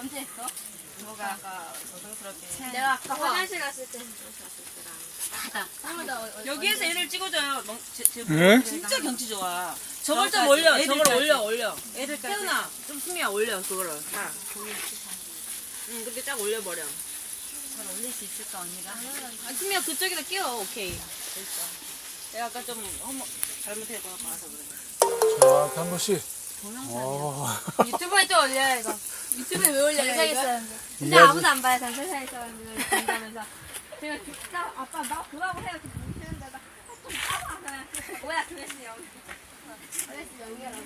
언제 했어? 뭐가 아까 고등스럽게. 내가 아까 화장실 갔을 때. 여기에서 애를 찍어줘요. 멍- 제, 제, 네? 진짜 경치 좋아. 저걸 좀 올려. 저걸 올려, 올려. 애들 태어나. 좀 수미야 올려, 그거를. 다. 응, 그렇게 쫙 올려버려. 잘 올릴 수 있을까 언니가? 아, 수미야 그쪽에다 끼워. 오케이. 됐어. 내가 아까 좀 허머, 잘못했거나 봐서 그래. 자, 단보 씨. 어, 유튜브에 또 올려요, 이거. 유튜브에 왜 올려요, 세상에 이거? 있었는데. 근데 아무도 안 봐요, 전 세상에. 본다면서. 제가 진짜, 아빠, 나 그거하고 해요. 이렇게 나, 좀 까봐. 뭐야, 그랬어요. 그랬어? 내가 딱